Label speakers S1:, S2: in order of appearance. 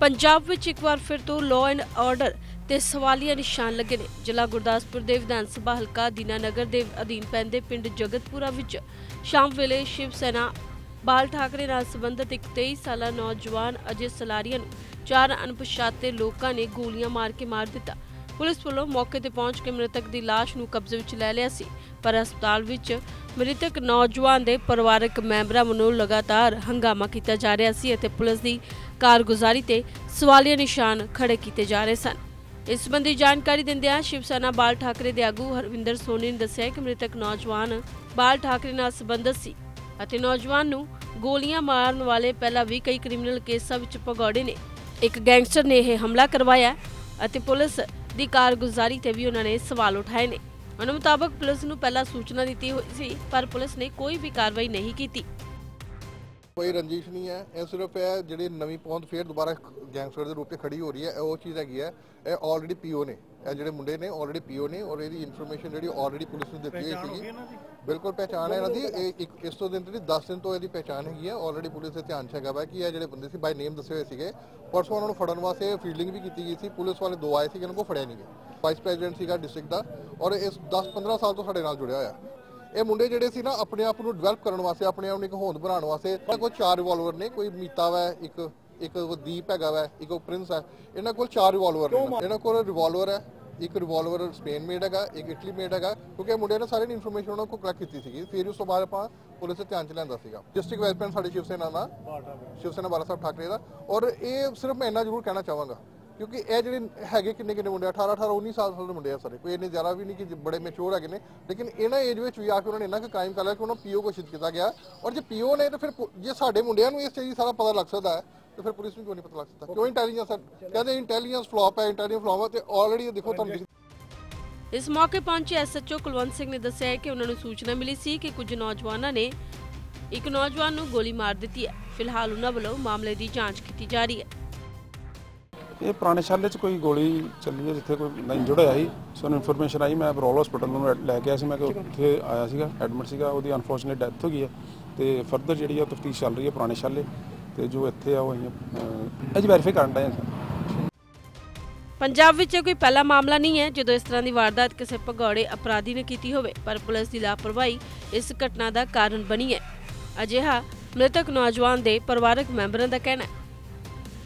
S1: ਪੰਜਾਬ ਵਿੱਚ ਇੱਕ ਵਾਰ ਫਿਰ ਤੋਂ ਲਾਅ ਐਂਡ ਆਰਡਰ ਤੇ ਸਵਾਲੀਆ ਨਿਸ਼ਾਨ ਲੱਗੇ ਨੇ। ਜ਼ਿਲ੍ਹਾ ਗੁਰਦਾਸਪੁਰ ਦੇ ਵਿਧਾਨ ਸਭਾ ਹਲਕਾ ਦੀਨਾਨਗਰ ਦੇ ਅਧੀਨ ਪੈਂਦੇ ਪਿੰਡ ਜਗਤਪੁਰਾ ਵਿੱਚ ਸ਼ਾਮ ਵੇਲੇ ਸ਼ਿਵ ਸੈਨਾ, ਬਾਲ ਠਾਕਰੇ ਨਾਲ ਸੰਬੰਧਿਤ ਇੱਕ 23 ਸਾਲਾ ਨੌਜਵਾਨ ਅਜੇ ਸਲਾਰੀਆ ਨੂੰ ਚਾਰ ਅਣਪਛਾਤੇ ਲੋਕਾਂ ਨੇ ਗੋਲੀਆਂ ਮਾਰ ਕੇ ਮਾਰ ਦਿੱਤਾ। ਪੁਲਿਸ ਵੱਲੋਂ ਮੌਕੇ ਤੇ ਪਹੁੰਚ ਕੇ ਮ੍ਰਿਤਕ ਦੀ ਲਾਸ਼ ਨੂੰ ਕਬਜ਼ੇ ਵਿੱਚ ਲੈ ਲਿਆ ਸੀ, ਪਰ ਹਸਪਤਾਲ ਵਿੱਚ ਮ੍ਰਿਤਕ ਨੌਜਵਾਨ ਦੇ ਪਰਿਵਾਰਕ ਮੈਂਬਰਾਂ ਵੱਲੋਂ ਲਗਾਤਾਰ ਹੰਗਾਮਾ ਕੀਤਾ ਜਾ ਰਿਹਾ ਸੀ ਅਤੇ ਪੁਲਿਸ ਦੀ ਕਾਰਗੁਜ਼ਾਰੀ ਤੇ ਸਵਾਲੀਆ ਨਿਸ਼ਾਨ ਖੜੇ ਕੀਤੇ ਜਾ ਰਹੇ ਸਨ। ਇਸ ਸੰਬੰਧੀ ਜਾਣਕਾਰੀ ਦਿੰਦਿਆਂ ਸ਼ਿਵ ਸੈਨਾ ਬਾਲ ਠਾਕਰੇ ਦੇ ਆਗੂ ਹਰਵਿੰਦਰ ਸੋਨੀ ਨੇ ਦੱਸਿਆ ਕਿ ਮ੍ਰਿਤਕ ਨੌਜਵਾਨ ਬਾਲ ਠਾਕਰੇ ਨਾਲ ਸੰਬੰਧਿਤ ਸੀ ਅਤੇ ਨੌਜਵਾਨ ਨੂੰ ਗੋਲੀਆਂ ਮਾਰਨ ਵਾਲੇ ਪਹਿਲਾਂ ਵੀ ਕਈ ਕ੍ਰਿਮੀਨਲ ਕੇਸਾਂ ਵਿੱਚ ਭਗੌੜੇ ਨੇ। ਇੱਕ ਗੈਂਗਸਟਰ ਨੇ ਇਹ ਹਮਲਾ ਕਰਵਾਇਆ ਅਤੇ ਪੁਲਿਸ ਦੀ ਕਾਰਗੁਜ਼ਾਰੀ ਤੇ ਵੀ ਉਹਨਾਂ ਨੇ ਸਵਾਲ ਉਠਾਏ ਨੇ। ਉਹਨਾਂ ਮੁਤਾਬਕ ਪੁਲਿਸ ਨੂੰ ਪਹਿਲਾਂ ਸੂਚਨਾ ਦਿੱਤੀ ਹੋਈ ਸੀ, ਪਰ ਪੁਲਿਸ ਨੇ ਕੋਈ ਵੀ ਕਾਰਵਾਈ ਨਹੀਂ ਕੀਤੀ।
S2: ਕੋਈ ਰੰਜਿਸ਼ ਨਹੀਂ ਹੈ। ਇਹ ਸਿਰਫ ਇਹ ਜਿਹੜੀ ਨਵੀਂ ਪੌਂਦ ਫੇਰ ਦੁਬਾਰਾ ਗੈਂਗਸਟਰ ਦੇ ਰੂਪ 'ਚ ਖੜੀ ਹੋ ਰਹੀ ਹੈ। ਇਹ ਉਹ ਚੀਜ਼ ਹੈਗੀ ਹੈ ਇਹ ਆਲਰੇਡੀ ਪੀਓ ਨੇ। ਇਹ ਜਿਹੜੇ ਮੁੰਡੇ ਨੇ ਆਲਰੇਡੀ ਪੀਓ ਨੇ ਔਰ ਇਹਦੀ ਇਨਫੋਰਮੇਸ਼ਨ ਜਿਹੜੀ ਆਲਰੇਡੀ ਪੁਲਿਸ ਨੂੰ ਦਿੱਤੀ ਹੋਈ ਸੀਗੀ। ਬਿਲਕੁਲ ਪਹਿਚਾਣ ਹੈ ਇਹਨਾਂ ਦੀ। ਇਹ ਇੱਕ ਇਸ ਤੋਂ ਦਿਨ ਦੀ 10 ਦਿਨ ਤੋਂ ਇਹਦੀ ਪਹਿਚਾਣ ਹੈਗੀ ਹੈ। ਆਲਰੇਡੀ ਪੁਲਿਸ ਦੇ ਧਿਆਨ 'ਚ ਹੈਗਾ ਵਾ ਕਿ ਇਹ ਜਿਹੜੇ ਬੰਦੇ ਸੀ ਬਾਈ ਨੇਮ ਦੱਸੇ ਹੋਏ ਸੀਗੇ। ਪਰਸੋਂ ਉਹਨਾਂ ਨੂੰ ਫੜਨ ਵਾਸਤੇ ਫੀਲਡਿੰਗ ਵੀ ਕੀਤੀ ਗਈ ਸੀ। ਪੁਲਿਸ ਵਾਲੇ ਦੋ ਆਏ ਸੀ ਇਹਨਾਂ ਕੋ ਫੜਿਆ ਨਹੀਂ ਗਿਆ। ਵਾਈਸ ਪ੍ਰੈਜ਼ੀਡੈਂਟ ਸੀਗਾ ਡਿਸਟ੍ਰਿਕਟ ਦਾ। ਔਰ ਇਸ 10-15 ਸਾਲ ਤੋਂ ਸਾਡੇ ਨਾਲ ਜੁੜਿਆ ਹੋਇਆ। ਇਹ ਮੁੰਡੇ ਜਿਹੜੇ ਸੀ ਨਾ ਆਪਣੇ ਆਪ ਨੂੰ ਡਿਵੈਲਪ ਕਰਨ ਵਾਸਤੇ ਆਪਣੇ ਆਪ ਨੂੰ ਇੱਕ ਹੋਂਦ ਬਣਾਉਣ ਵਾਸਤੇ ਇਹਨਾਂ ਕੋਲ ਚਾਰ ਰਿਵਾਲਵਰ ਨੇ ਕੋਈ ਮੀਤਾ ਵਾ ਇੱਕ ਇੱਕ ਦੀਪ ਹੈਗਾ ਵਾ ਇੱਕ ਪ੍ਰਿੰਸ ਹੈ ਇਹਨਾਂ ਕੋਲ ਚਾਰ ਰਿਵਾਲਵਰ ਨੇ। ਇਹਨਾਂ ਕੋਲ ਰਿਵਾਲਵਰ ਹੈ ਇੱਕ ਰਿਵਾਲਵਰ ਸਪੇਨ ਮੇਡ ਹੈਗਾ ਇੱਕ ਇਟਲੀ ਮੇਡ ਹੈਗਾ ਕਿਉਂਕਿ ਇਹ ਮੁੰਡਿਆਂ ਨੇ ਸਾਰੀ ਇਨਫੋਰਮੇਸ਼ਨ ਉਹਨਾਂ ਕੋਲ ਕਲੈਕਟ ਕੀਤੀ ਸੀਗੀ। ਫਿਰ ਉਸ ਤੋਂ ਬਾਅਦ ਆਪਾਂ ਪੁਲਿਸ ਦੇ ਧਿਆਨ ਚ ਲਿਆਂਦਾ ਸੀਗਾ। ਡਿਸਟ੍ਰਿਕਟ ਵਾਈਸ ਪ੍ਰੈਜ਼ੀਡੈਂਟ ਸਾਡੀ ਸ਼ਿਵ ਸੈਨਾ ਦਾ ਸ਼ਿਵ ਸੈਨਾ ਬਾਲਾ ਸਾਹਿਬ ਠਾਕਰੇ ਦਾ। ਔਰ ਇਹ ਸਿਰਫ ਮੈਂ ਇੰਨਾ ਜ਼ਰੂਰ ਕਹਿਣਾ ਚਾਹਾਂਗਾ। ਕਿਉਂਕਿ ਇਹ ਜਿਹੜੇ ਹੈਗੇ ਕਿੰਨੇ ਕਿੰਨੇ ਮੁੰਡੇ 18 18 19 ਸਾਲ ਦੇ ਮੁੰਡੇ ਆ ਸਾਰੇ। ਕੋਈ ਇੰਨੇ ਜ਼ਿਆਦਾ ਵੀ ਨਹੀਂ ਕਿ ਬੜੇ ਮੈਚੁਰ ਹੈਗੇ ਨੇ। ਲੇਕਿਨ ਇਹਨਾਂ ਏਜ ਵਿੱਚ ਵੀ ਆ ਕੇ ਉਹਨਾਂ ਨੇ ਇੰਨਾ ਕੁ ਕ੍ਰਾਈਮ ਕਰ ਲਿਆ ਕਿ ਉਹਨਾਂ ਪੀਓ ਘੋਸ਼ਿਤ ਕੀਤਾ ਗਿਆ। ਔਰ ਜੇ ਪੀਓ ਨੇ ਤਾਂ ਫਿਰ ਜੇ ਸਾਡੇ ਮੁੰਡਿਆਂ ਨੂੰ ਇਸ ਚੀਜ਼ ਦਾ ਸਾਰਾ ਪਤਾ ਲੱਗ ਸਕਦਾ ਹੈ, ਤੇ ਫਿਰ ਪੁਲਿਸ ਨੂੰ ਕਿਉਂ ਨਹੀਂ ਪਤਾ ਲੱਗ ਸਕਦਾ? ਕਿਉਂ ਇੰਟੈਲੀਜੈਂਸ ਕਹਿੰਦੇ ਇੰਟੈਲੀਜੈਂਸ ਫਲॉप ਹੈ ਇੰਟੈਲੀਜੈਂਸ ਫਲॉप ਹੈ ਤੇ ਆਲਰੇਡੀ ਦੇਖੋ ਤੁਹਾਨੂੰ
S1: ਇਸ ਮੌਕੇ ਪਹੁੰਚੇ ਐਸਐਚਓ ਕੁਲਵੰਤ ਸਿੰਘ ਨੇ ਦੱਸਿਆ ਕਿ ਉਹਨਾਂ ਨੂੰ ਸੂਚਨਾ ਮਿਲੀ ਸੀ ਕਿ ਕੁਝ ਨੌਜਵਾਨਾਂ ਨੇ ਇੱਕ ਨੌਜਵਾਨ ਨੂੰ ਗੋਲੀ ਮਾਰ ਦਿੱਤੀ ਹੈ। ਫਿਲਹਾਲ ਉਹਨਾਂ ਵੱਲੋਂ ਮਾਮਲੇ ਦੀ ਜਾਂਚ ਕੀਤੀ ਜਾ ਰਹੀ ਹੈ।
S3: ਇਹ ਪੁਰਾਣੇ ਸ਼ਾਲੇ 'ਚ ਕੋਈ ਗੋਲੀ ਚੱਲੀ ਹੈ ਜਿੱਥੇ ਕੋਈ ਇੰਜਰਡ ਹੋਇਆ ਸੀ? ਸਾਨੂੰ ਇਨਫੋਰਮੇਸ਼ਨ ਆਈ ਮੈਂ ਬਰੋਲ ਹਸਪੀਟਲ ਨੂੰ ਲੈ ਕੇ ਆਇਆ ਸੀ ਮੈਂ ਕਿ ਉੱਥੇ ਆਇਆ ਸੀਗਾ ਐਡਮਿਟ ਸੀਗਾ ਉਹਦੀ ਅਨਫੋਰਚੂਨੇਟ ਡੈਥ ਹੋ ਗਈ ਹੈ। ਤੇ ਫਰਦਰ ਜਿਹੜੀ ਆ ਤਫਤੀਸ਼ ਚੱਲ ਰਹੀ ਹੈ ਪੁਰਾਣੇ ਸ਼ਾਲੇ ਤੇ ਜੋ ਇੱਥੇ ਆ ਉਹ ਅਸੀਂ ਅਜ ਵੈਰੀਫਾਈ ਕਰਨ ਹਾਂ।
S1: ਪੰਜਾਬ ਵਿੱਚ ਇਹ ਕੋਈ ਪਹਿਲਾ ਮਾਮਲਾ ਨਹੀਂ ਹੈ ਜਦੋਂ ਇਸ ਤਰ੍ਹਾਂ ਦੀ ਵਾਰਦਾਤ ਕਿਸੇ ਭਗੌੜੇ ਅਪਰਾਧੀ ਨੇ ਕੀਤੀ ਹੋਵੇ ਪਰ ਪੁਲਿਸ ਦੀ ਲਾਪਰਵਾਹੀ ਇਸ ਘਟਨਾ ਦਾ ਕਾਰਨ ਬਣੀ ਹੈ। ਅਜਿਹਾ ਮ੍ਰਿਤਕ ਨੌਜਵਾਨ ਦੇ ਪਰਿਵਾਰਕ ਮੈਂਬਰਾਂ ਦਾ ਕਹਿਣਾ ਹੈ।